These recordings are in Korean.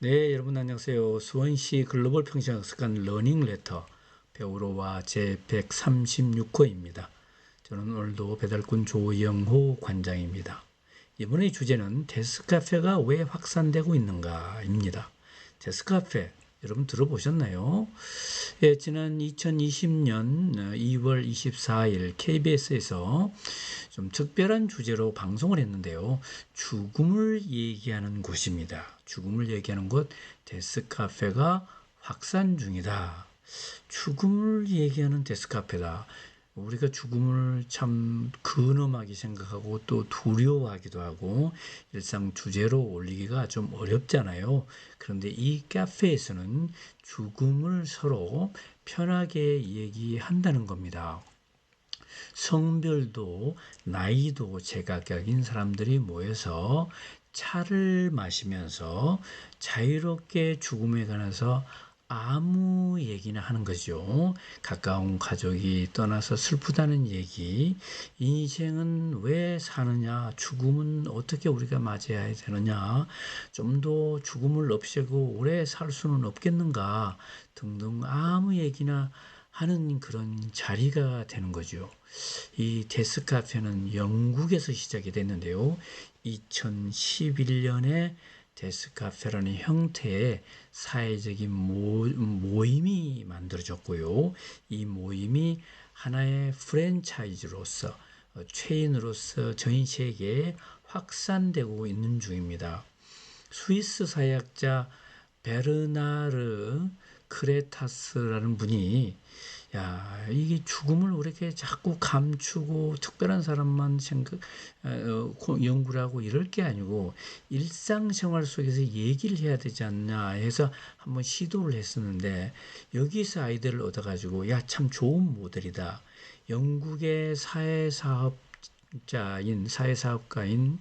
네, 여러분 안녕하세요. 수원시 글로벌 평생학습관 러닝 레터 배우로와 제 136호입니다. 저는 오늘도 배달꾼 조영호 관장입니다. 이번의 주제는 데스카페가 왜 확산되고 있는가입니다. 데스카페 여러분 들어보셨나요? 예, 지난 2020년 2월 24일 KBS에서 좀 특별한 주제로 방송을 했는데요. 죽음을 얘기하는 곳입니다. 죽음을 얘기하는 곳 데스카페가 확산 중이다. 죽음을 얘기하는 데스카페다. 우리가 죽음을 참 근엄하게 생각하고 또 두려워하기도 하고 일상 주제로 올리기가 좀 어렵잖아요. 그런데 이 카페에서는 죽음을 서로 편하게 얘기한다는 겁니다. 성별도 나이도 제각각인 사람들이 모여서 차를 마시면서 자유롭게 죽음에 관해서 아무 얘기나 하는 거죠. 가까운 가족이 떠나서 슬프다는 얘기, 인생은 왜 사느냐, 죽음은 어떻게 우리가 맞이해야 되느냐, 좀 더 죽음을 없애고 오래 살 수는 없겠는가 등등 아무 얘기나 하는 그런 자리가 되는 거죠. 이 데스카페는 영국에서 시작이 됐는데요. 2011년에 데스카페라는 형태의 사회적인 모, 모임이 만들어졌고요. 이 모임이 하나의 프랜차이즈로서 어, 체인으로서 전 세계에 확산되고 있는 중입니다. 스위스 사회학자 베르나르 크레타스라는 분이 야, 이게 죽음을 왜 이렇게 자꾸 감추고 특별한 사람만 생각, 어, 연구를 하고 이럴 게 아니고 일상생활 속에서 얘기를 해야 되지 않냐 해서 한번 시도를 했었는데 여기서 아이디어를 얻어가지고 야, 참 좋은 모델이다. 영국의 사회사업자인, 사회사업가인,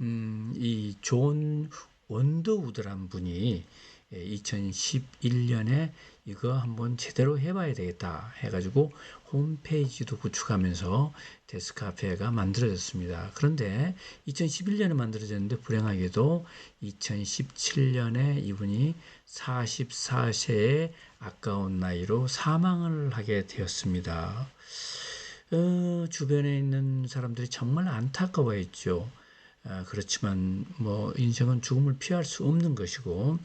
음, 이 존 원더우드란 분이 2011년에 예, 이거 한번 제대로 해봐야 되겠다 해가지고 홈페이지도 구축하면서 데스카페가 만들어졌습니다. 그런데 2011년에 만들어졌는데 불행하게도 2017년에 이분이 44세의 아까운 나이로 사망을 하게 되었습니다. 어, 주변에 있는 사람들이 정말 안타까워했죠. 아, 그렇지만 뭐 인생은 죽음을 피할 수 없는 것이고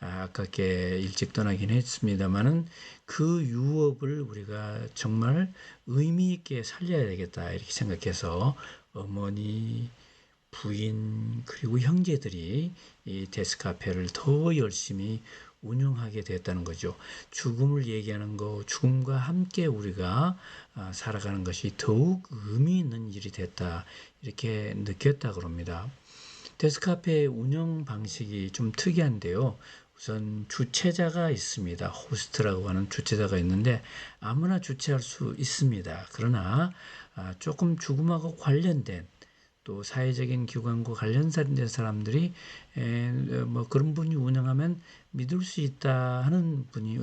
아, 아깝게 일찍 떠나긴 했습니다만은 그 유업을 우리가 정말 의미 있게 살려야 되겠다 이렇게 생각해서 어머니 부인 그리고 형제들이 이 데스카페를 더 열심히 운영하게 됐다는 거죠. 죽음을 얘기하는 거, 죽음과 함께 우리가 아, 살아가는 것이 더욱 의미 있는 일이 됐다. 이렇게 느꼈다 그럽니다. 데스카페 운영 방식이 좀 특이한데요. 우선 주최자가 있습니다. 호스트라고 하는 주최자가 있는데 아무나 주최할 수 있습니다. 그러나 아, 조금 죽음하고 관련된 또 사회적인 기관과 관련된 사람들이 뭐 그런 분이 운영하면 믿을 수 있다 하는 분이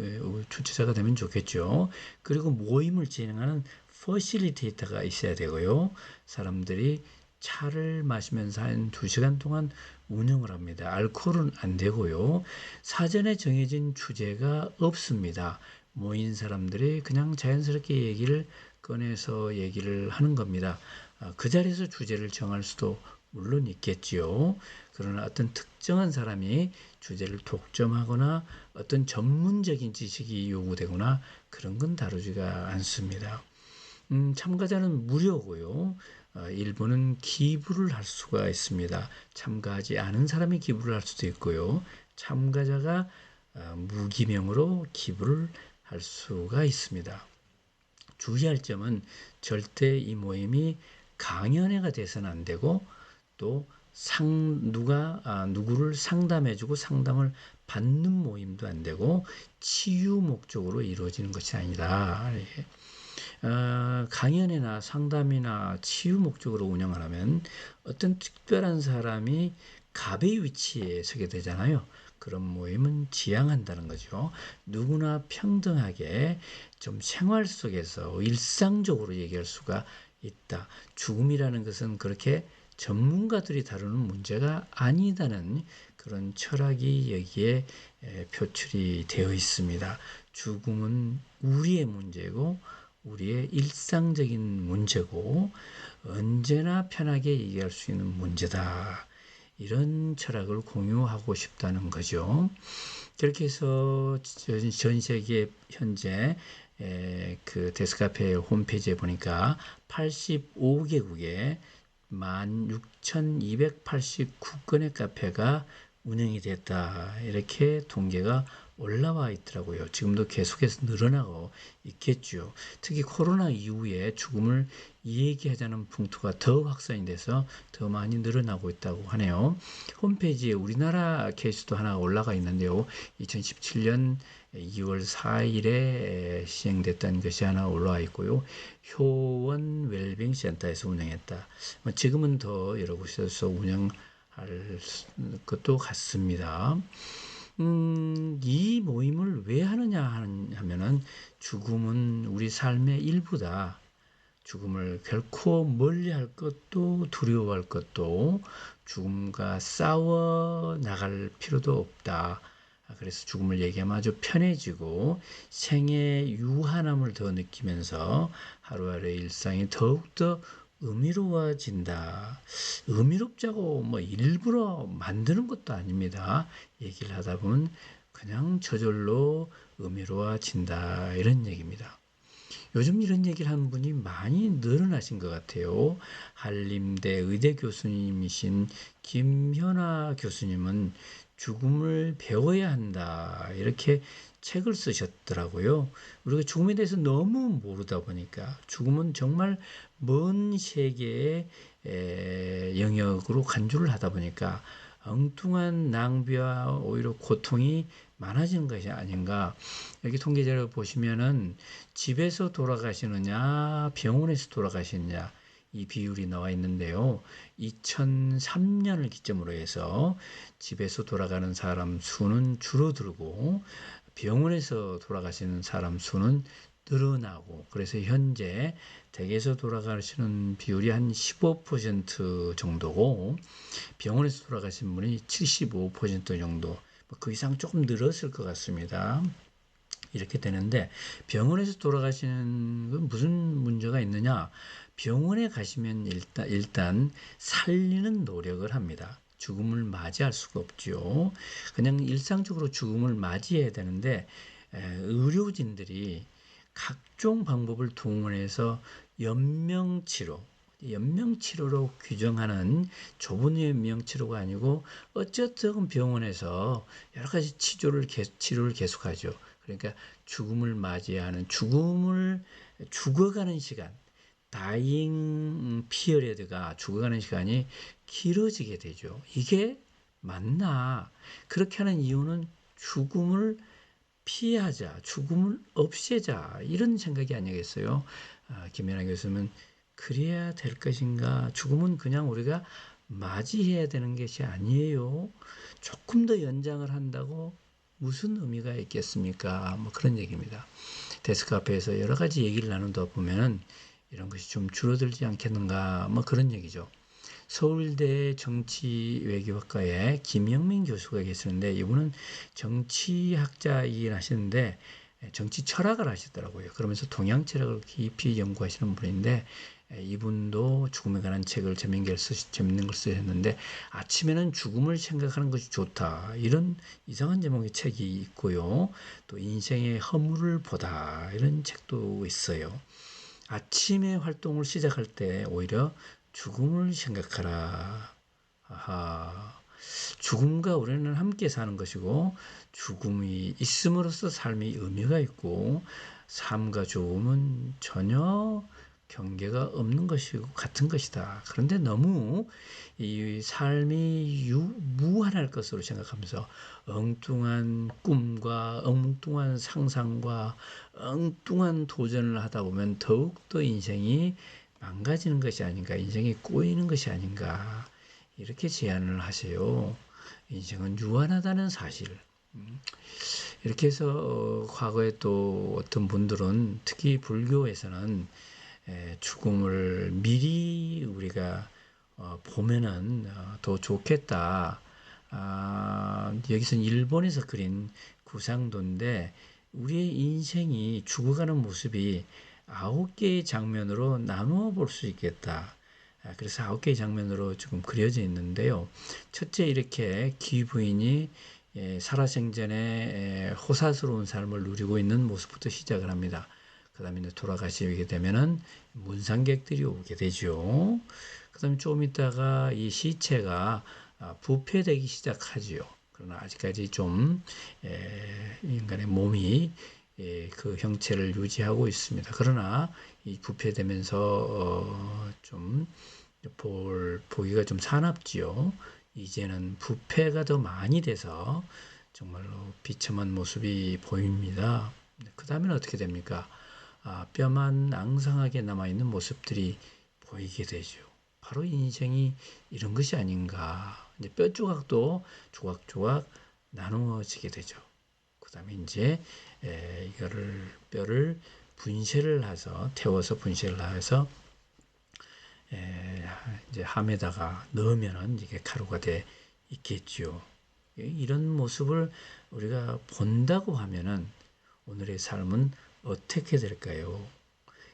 주최자가 되면 좋겠죠. 그리고 모임을 진행하는 퍼실리테이터가 있어야 되고요. 사람들이 차를 마시면서 한 2시간 동안 운영을 합니다. 알코올은 안 되고요. 사전에 정해진 주제가 없습니다. 모인 사람들이 그냥 자연스럽게 얘기를 꺼내서 얘기를 하는 겁니다. 아, 그 자리에서 주제를 정할 수도 물론 있겠지요. 그러나 어떤 특정한 사람이 주제를 독점하거나 어떤 전문적인 지식이 요구되거나 그런 건 다루지가 않습니다. 음, 참가자는 무료고요. 어, 일부는 기부를 할 수가 있습니다. 참가하지 않은 사람이 기부를 할 수도 있고요. 참가자가 어, 무기명으로 기부를 할 수가 있습니다. 주의할 점은 절대 이 모임이 강연회가 돼서는 안 되고 또 상, 누가, 아, 누구를 상담해주고 상담을 받는 모임도 안 되고 치유 목적으로 이루어지는 것이 아니다. 어, 강연이나 상담이나 치유 목적으로 운영을 하면 어떤 특별한 사람이 갑의 위치에 서게 되잖아요. 그런 모임은 지향한다는 거죠. 누구나 평등하게 좀 생활 속에서 일상적으로 얘기할 수가 있다. 죽음이라는 것은 그렇게 전문가들이 다루는 문제가 아니다는 그런 철학이 여기에 표출이 되어 있습니다. 죽음은 우리의 문제고 우리의 일상적인 문제고 언제나 편하게 얘기할 수 있는 문제다. 이런 철학을 공유하고 싶다는 거죠. 그렇게 해서 전 세계 현재 그 데스카페 홈페이지에 보니까 85개국에 16,289건의 카페가 운영이 됐다. 이렇게 통계가 올라와 있더라고요. 지금도 계속해서 늘어나고 있겠죠. 특히 코로나 이후에 죽음을 얘기하자는 풍토가 더 확산이 돼서 더 많이 늘어나고 있다고 하네요. 홈페이지에 우리나라 케이스도 하나 올라가 있는데요. 2017년 2월 4일에 시행됐던 것이 하나 올라와 있고요. 효원 웰빙 센터에서 운영했다. 뭐 지금은 더 여러 곳에서 운영할 것도 같습니다. 음, 이 모임을 왜 하느냐 하면은 죽음은 우리 삶의 일부다. 죽음을 결코 멀리할 것도 두려워할 것도 죽음과 싸워 나갈 필요도 없다. 그래서 죽음을 얘기하면 아주 편해지고 생의 유한함을 더 느끼면서 하루하루 일상이 더욱더 의미로워진다. 의미롭자고 뭐 일부러 만드는 것도 아닙니다. 얘기를 하다 보면 그냥 저절로 의미로워진다. 이런 얘기입니다. 요즘 이런 얘기를 하는 분이 많이 늘어나신 것 같아요. 한림대 의대 교수님이신 김현아 교수님은 죽음을 배워야 한다. 이렇게 책을 쓰셨더라고요. 우리가 죽음에 대해서 너무 모르다 보니까 죽음은 정말 먼 세계의 영역으로 간주를 하다 보니까 엉뚱한 낭비와 오히려 고통이 많아지는 것이 아닌가. 여기 통계자료 보시면은 집에서 돌아가시느냐, 병원에서 돌아가시느냐, 이 비율이 나와 있는데요. 2003년을 기점으로 해서 집에서 돌아가는 사람 수는 줄어들고 병원에서 돌아가시는 사람 수는 늘어나고 그래서 현재 댁에서 돌아가시는 비율이 한 15% 정도고 병원에서 돌아가신 분이 75% 정도 뭐그 이상 조금 늘었을 것 같습니다. 이렇게 되는데 병원에서 돌아가시는 건 무슨 문제가 있느냐? 병원에 가시면 일단 일단 살리는 노력을 합니다. 죽음을 맞이할 수가 없죠. 그냥 일상적으로 죽음을 맞이해야 되는데 의료진들이 각종 방법을 동원해서 연명치료, 연명치료로 규정하는 좁은 연명치료가 아니고 어쨌든 병원에서 여러 가지 치료를, 치료를 계속하죠. 그러니까 죽음을 맞이하는 죽음을 죽어가는 시간, 다잉 피어레드가 죽어가는 시간이 길어지게 되죠. 이게 맞나? 그렇게 하는 이유는 죽음을 피하자, 죽음을 없애자 이런 생각이 아니겠어요? 아, 김연아 교수는 그래야 될 것인가? 죽음은 그냥 우리가 맞이해야 되는 것이 아니에요. 조금 더 연장을 한다고 무슨 의미가 있겠습니까? 뭐 그런 얘기입니다. 데스크 앞에서 여러 가지 얘기를 나누다 보면은 이런 것이 좀 줄어들지 않겠는가? 뭐 그런 얘기죠. 서울대 정치외교학과에 김영민 교수가 계시는데 이분은 정치학자이긴 하시는데 정치 철학을 하시더라고요. 그러면서 동양 철학을 깊이 연구하시는 분인데 이분도 죽음에 관한 책을 재밌게 쓰 재밌는 걸 쓰셨는데 아침에는 죽음을 생각하는 것이 좋다. 이런 이상한 제목의 책이 있고요. 또 인생의 허물을 보다. 이런 책도 있어요. 아침에 활동을 시작할 때 오히려 죽음을 생각하라. 아하. 죽음과 우리는 함께 사는 것이고 죽음이 있음으로써 삶이 의미가 있고 삶과 죽음은 전혀 경계가 없는 것이고 같은 것이다. 그런데 너무 이 삶이 유, 무한할 것으로 생각하면서 엉뚱한 꿈과 엉뚱한 상상과 엉뚱한 도전을 하다 보면 더욱더 인생이 망가지는 것이 아닌가, 인생이 꼬이는 것이 아닌가, 이렇게 제안을 하세요. 인생은 유한하다는 사실. 음. 이렇게 해서 어, 과거에 또 어떤 분들은 특히 불교에서는 죽음을 미리 우리가 어, 보면은 어, 더 좋겠다. 아, 여기서는 일본에서 그린 구상도인데 우리의 인생이 죽어가는 모습이 아홉 개의 장면으로 나누어 볼 수 있겠다. 아, 그래서 아홉 개의 장면으로 지금 그려져 있는데요. 첫째 이렇게 기부인이 예, 살아생전에 예, 호사스러운 삶을 누리고 있는 모습부터 시작을 합니다. 그 다음에 돌아가시게 되면은 문상객들이 오게 되죠. 그 다음에 조금 있다가 이 시체가 아, 부패되기 시작하지요. 그러나 아직까지 좀 예, 인간의 몸이 그 형체를 유지하고 있습니다. 그러나 이 부패되면서 어, 좀 볼, 보기가 좀 사납지요. 이제는 부패가 더 많이 돼서 정말로 비참한 모습이 보입니다. 그 다음에는 어떻게 됩니까? 아, 뼈만 앙상하게 남아있는 모습들이 보이게 되죠. 바로 인생이 이런 것이 아닌가. 이제 뼈 조각도 조각조각 나누어지게 되죠. 그 다음에 이제 에, 이거를 뼈를 분쇄를 해서 태워서 분쇄를 해서 에, 이제 함에다가 넣으면은 이게 가루가 돼 있겠죠. 이런 모습을 우리가 본다고 하면은 오늘의 삶은 어떻게 될까요?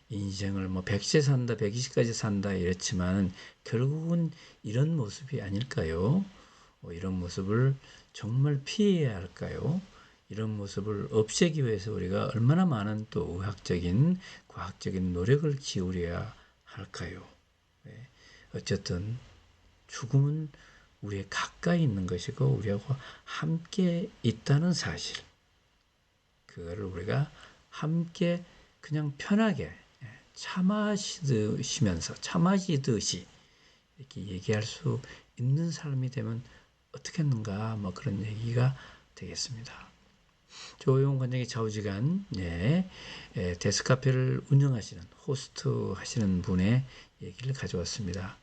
인생을 뭐 100세 산다, 120까지 산다 이랬지만 결국은 이런 모습이 아닐까요? 어, 이런 모습을 정말 피해야 할까요? 이런 모습을 없애기 위해서 우리가 얼마나 많은 또 의학적인, 과학적인 노력을 기울여야 할까요? 네. 어쨌든 죽음은 우리의 가까이 있는 것이고 우리하고 함께 있다는 사실. 그거를 우리가 함께 그냥 편하게 참아시면서 참아시듯이 이렇게 얘기할 수 있는 사람이 되면 어떻겠는가 뭐 그런 얘기가 되겠습니다. 조용 관장의 좌우지간 예, 예, 데스카페를 운영하시는 호스트 하시는 분의 얘기를 가져왔습니다.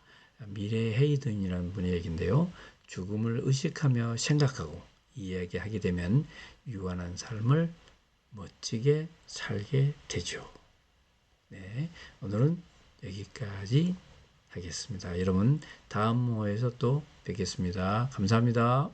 미래 헤이든이라는 분의 얘기인데요. 죽음을 의식하며 생각하고 이야기하게 되면 유한한 삶을 멋지게 살게 되죠. 네, 오늘은 여기까지 하겠습니다. 여러분 다음 호에서 또 뵙겠습니다. 감사합니다.